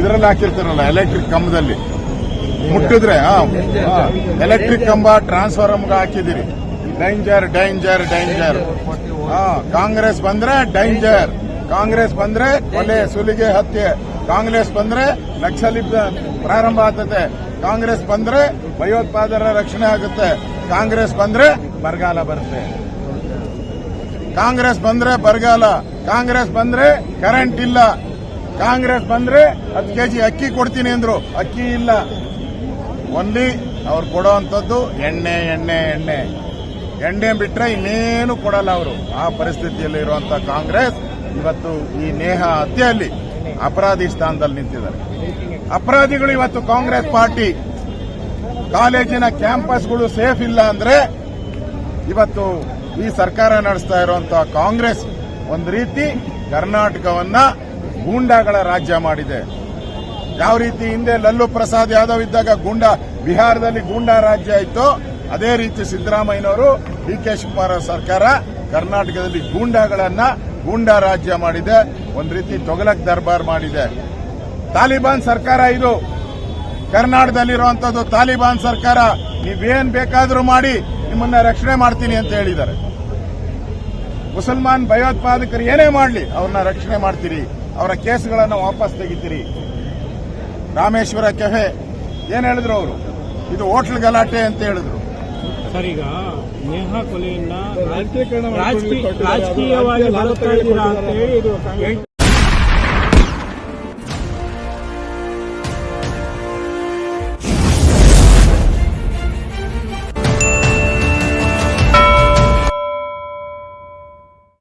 ಇದರಲ್ಲಿ ಹಾಕಿರ್ತಾರಲ್ಲ ಎಲೆಕ್ಟ್ರಿಕ್ ಕಂಬದಲ್ಲಿ. ಮುಟ್ಟಿದ್ರೆ ಎಲೆಕ್ಟ್ರಿಕ್ ಕಂಬ ಟ್ರಾನ್ಸ್ಫಾರ್ಮರ್ ಹಾಕಿದಿರಿ ಡೇಂಜರ್ ಡೈಂಜರ್ ಡೈಂಜರ್ ಕಾಂಗ್ರೆಸ್ ಬಂದ್ರೆ ಡೈಂಜರ್ ಕಾಂಗ್ರೆಸ್ ಬಂದ್ರೆ ಕೊಲೆ ಸುಲಿಗೆ ಹತ್ಯೆ. ಕಾಂಗ್ರೆಸ್ ಬಂದ್ರೆ ನಕ್ಸಲಿ ಪ್ರಾರಂಭ ಆಗ್ತದೆ ಕಾಂಗ್ರೆಸ್ ಬಂದ್ರೆ ಭಯೋತ್ಪಾದಕರ ರಕ್ಷಣೆ ಆಗುತ್ತೆ. ಕಾಂಗ್ರೆಸ್ ಬಂದ್ರೆ ಬರಗಾಲ ಬರುತ್ತೆ. ಕಾಂಗ್ರೆಸ್ ಬಂದ್ರೆ ಬರಗಾಲ. ಕಾಂಗ್ರೆಸ್ ಬಂದ್ರೆ ಕರೆಂಟ್ ಇಲ್ಲ. ಕಾಂಗ್ರೆಸ್ ಬಂದ್ರೆ ಹತ್ತು ಕೆಜಿ ಅಕ್ಕಿ ಕೊಡ್ತೀನಿ ಅಂದ್ರು. ಅಕ್ಕಿ ಇಲ್ಲ. ಒನ್ಲಿ ಅವ್ರು ಕೊಡೋವಂಥದ್ದು ಎಣ್ಣೆ ಎಣ್ಣೆ ಎಣ್ಣೆ. ಎಣ್ಣೆ ಬಿಟ್ರೆ ಇನ್ನೇನು ಕೊಡಲ್ಲ ಅವರು. ಆ ಪರಿಸ್ಥಿತಿಯಲ್ಲಿ ಇರುವಂತ ಕಾಂಗ್ರೆಸ್ ಇವತ್ತು ಈ ನೇಹ ಹತ್ಯೆಯಲ್ಲಿ ಅಪರಾಧಿ ಸ್ಥಾನದಲ್ಲಿ ನಿಂತಿದ್ದಾರೆ. ಅಪರಾಧಿಗಳು ಇವತ್ತು ಕಾಂಗ್ರೆಸ್ ಪಾರ್ಟಿ. ಕಾಲೇಜಿನ ಕ್ಯಾಂಪಸ್ಗಳು ಸೇಫ್ ಇಲ್ಲ ಅಂದ್ರೆ ಇವತ್ತು ಈ ಸರ್ಕಾರ ನಡೆಸ್ತಾ ಇರುವಂತಹ ಕಾಂಗ್ರೆಸ್ ಒಂದು ರೀತಿ ಕರ್ನಾಟಕವನ್ನ ಗೂಂಡಾಗಳ ರಾಜ್ಯ ಮಾಡಿದೆ. ಯಾವ ರೀತಿ ಹಿಂದೆ ಲಲ್ಲು ಪ್ರಸಾದ್ ಯಾದವ್ ಇದ್ದಾಗ ಗೂಂಡಾ ಬಿಹಾರದಲ್ಲಿ ಗೂಂಡಾ ರಾಜ್ಯ ಇತ್ತು, ಅದೇ ರೀತಿ ಸಿದ್ದರಾಮಯ್ಯನವರು ಡಿ ಕೆ ಶಿವಕುಮಾರ್ ಸರ್ಕಾರ ಕರ್ನಾಟಕದಲ್ಲಿ ಗೂಂಡಾಗಳನ್ನ ಗೂಂಡಾ ರಾಜ್ಯ ಮಾಡಿದೆ, ಒಂದು ರೀತಿ ತೊಗಲಕ್ ದರ್ಬಾರ್ ಮಾಡಿದೆ. ತಾಲಿಬಾನ್ ಸರ್ಕಾರ ಇದು. ಕರ್ನಾಟಕದಲ್ಲಿರುವಂತದ್ದು ತಾಲಿಬಾನ್ ಸರ್ಕಾರ. ನೀವೇನ್ ಬೇಕಾದರೂ ಮಾಡಿ, ನಿಮ್ಮನ್ನ ರಕ್ಷಣೆ ಮಾಡ್ತೀನಿ ಅಂತ ಹೇಳಿದ್ದಾರೆ. ಮುಸಲ್ಮಾನ್ ಭಯೋತ್ಪಾದಕರು ಏನೇ ಮಾಡಲಿ ಅವ್ರನ್ನ ರಕ್ಷಣೆ ಮಾಡ್ತೀರಿ ಅವರ ಕೇಸ್ಗಳನ್ನು ವಾಪಸ್ ತೆಗಿತೀರಿ. ರಾಮೇಶ್ವರ ಕೆಫೆ ಏನ್ ಹೇಳಿದ್ರು ಅವರು? ಇದು ಹೋಟ್ಲ್ ಗಲಾಟೆ ಅಂತ ಹೇಳಿದ್ರು. ಸರ್ ಈಗ ನೇಹಾ ಕೊಲೆಯನ್ನ. ರಾಜಕೀಯವಾಗಿ